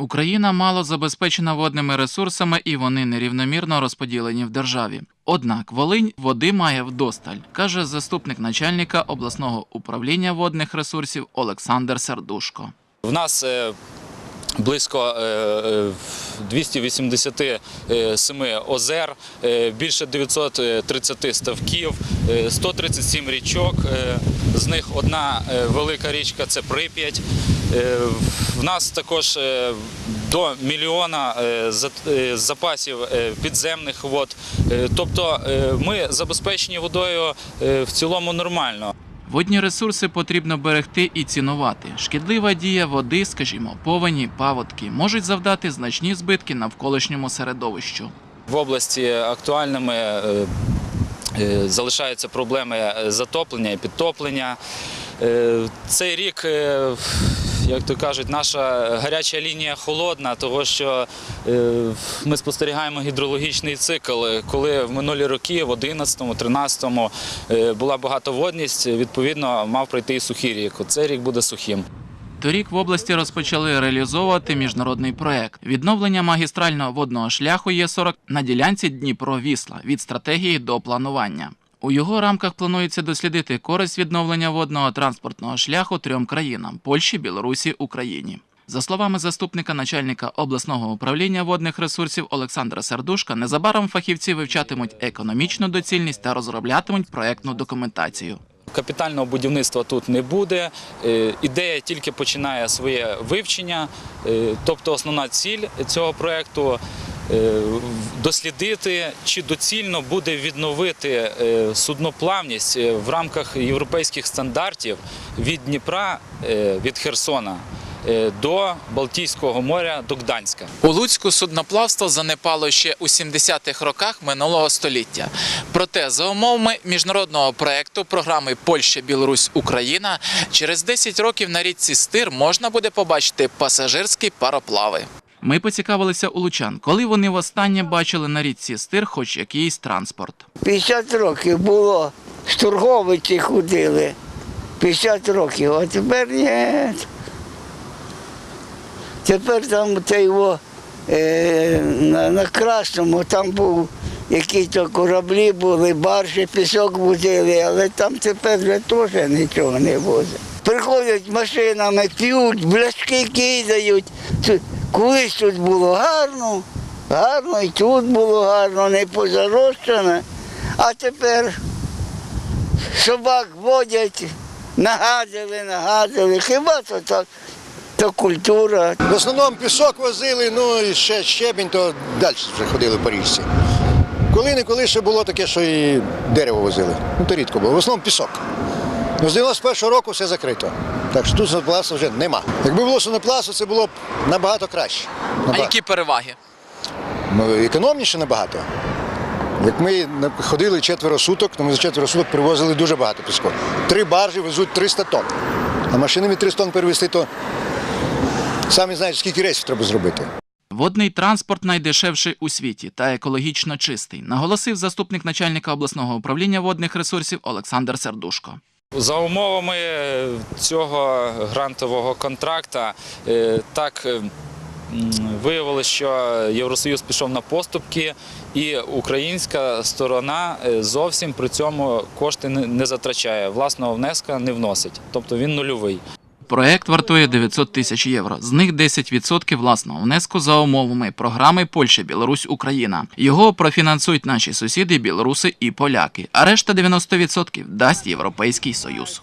Україна мало забезпечена водними ресурсами і вони нерівномірно розподілені в державі. Однак Волинь води має вдосталь, каже заступник начальника обласного управління водних ресурсів Олександр Сердушко. В нас е, близько е, е, 287 озер, е, більше 930 ставків, е, 137 річок. е, З них одна е, велика річка це Прип'ять. Е, В нас також е, до мільйона е, за- запасів підземних вод. Тобто ми забезпечені водою в цілому нормально. Водні ресурси потрібно берегти і цінувати. Шкідлива дія води, скажімо, повені, паводки, можуть завдати значні збитки навколишньому середовищу. В області актуальними залишаються проблеми затоплення і підтоплення. Цей рік, як то кажуть, наша гаряча лінія холодна, того що е, ми спостерігаємо гідрологічний цикл. Коли в минулі роки, в 11-му, 13-му е, була багатоводність, відповідно мав пройти і сухий рік. Цей рік буде сухим. Торік в області розпочали реалізовувати міжнародний проект відновлення магістрального водного шляху Є40 на ділянці Дніпро-Вісла від стратегії до планування. У його рамках планується дослідити користь відновлення водного транспортного шляху трьом країнам Польщі, Білорусі, Україні. За словами заступника начальника обласного управління водних ресурсів Олександра Сердушка, незабаром фахівці вивчатимуть економічну доцільність та розроблятимуть проектну документацію. Капітального будівництва тут не буде. Е, Ідея тільки починає своє вивчення. Е, Тобто основна ціль цього проєкту дослідити, чи доцільно буде відновити е, судноплавність е, в рамках європейських стандартів від Дніпра, е, від Херсона е, до Балтійського моря, до Гданська. У Луцьку судноплавство занепало ще у 70-х роках минулого століття. Проте, за умовами міжнародного проекту програми Польща, Білорусь, Україна, через 10 років на річці Стир можна буде побачити пасажирські пароплави. Ми поцікавилися у лучан, коли вони востаннє бачили на річці стир хоч якийсь транспорт. 50 років було, штурговичі ходили. 50 років, а тепер ні. Тепер там те його, е, на, на Красному там був якісь-то кораблі були, баржі, пісок возили, але там тепер вже теж нічого не возить. Приходять машинами, п'ють, бляшки кидають. Колись тут було гарно, гарно, і тут було гарно, не позарощене. А тепер собак водять, нагадили, нагадили. Хіба то так, то культура. В основному пісок возили, ну і ще щебінь, то далі вже ходили по річці. Коли-неколи ще було таке, що і дерево возили. Ну то рідко було. В основному пісок. Ну, з 91-го року все закрито. Так що тут сонопласту вже нема. Якби було сонопласту, це було б набагато краще. А які переваги? Ну, економніше набагато. Як ми ходили четверо суток, то ми за четверо суток привозили дуже багато піску. Три баржі везуть 300 тонн. А машинами 300 тонн перевезти, то самі знаєте, скільки рейсів треба зробити. Водний транспорт найдешевший у світі та екологічно чистий, наголосив заступник начальника обласного управління водних ресурсів Олександр Сердушко. За умовами цього грантового контракта, е, так е, виявилося, що Євросоюз пішов на поступки, і українська сторона е, зовсім при цьому кошти не затрачає, власного внеска не вносить, тобто він нульовий. Проект вартує 900 тисяч євро. З них 10% власного внеску за умовами програми Польща, Білорусь, Україна. Його профінансують наші сусіди, білоруси і поляки. А решта 90% дасть Європейський Союз.